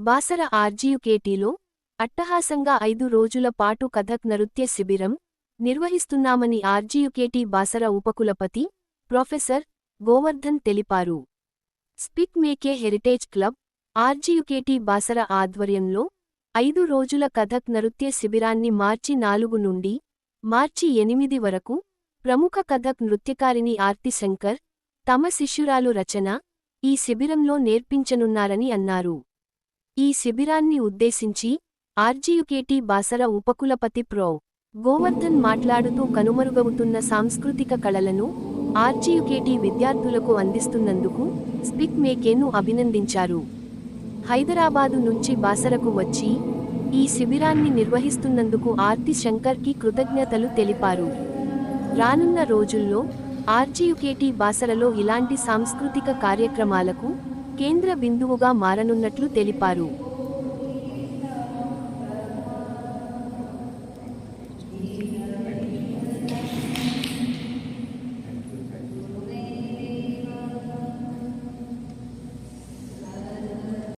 బాసర ఆర్జీయుకేటీలో అట్టహాసంగా ఐదు రోజుల పాటు కథక్ నృత్య శిబిరం నిర్వహిస్తున్నామని ఆర్జీయుకేటీ బాసర ఉపకులపతి ప్రొఫెసర్ గోవర్ధన్ తెలిపారు. SPIC MACAY heritage club RGUKT Basara ఆధ్వర్యంలో ఐదు రోజుల కథక్ నృత్య శిబిరాన్ని మార్చి నాలుగు నుండి మార్చి ఎనిమిది వరకు ప్రముఖ కథక్ నృత్యకారిణి ఆర్తి శంకర్ తమ శిష్యురాలు రచన ఈ శిబిరంలో నేర్పించనున్నారని అన్నారు. ఈ శిబిరాన్ని ఉద్దేశించి ఆర్జీయుకేటి బాసర ఉపకులపతి ప్రో. గోవర్ధన్ మాట్లాడుతూ కనుమరుగవుతున్న సాంస్కృతిక కళలను ఆర్జీయుకేటీ విద్యార్థులకు అందిస్తున్నందుకు స్పిక్ మేకేను అభినందించారు. హైదరాబాదు నుంచి బాసరకు వచ్చి ఈ శిబిరాన్ని నిర్వహిస్తున్నందుకు ఆర్తి శంకర్కి కృతజ్ఞతలు తెలిపారు. రానున్న రోజుల్లో ఆర్జీయుకేటి బాసరలో ఇలాంటి సాంస్కృతిక కార్యక్రమాలకు కేంద్ర బిందువుగా మారనున్నట్లు తెలిపారు.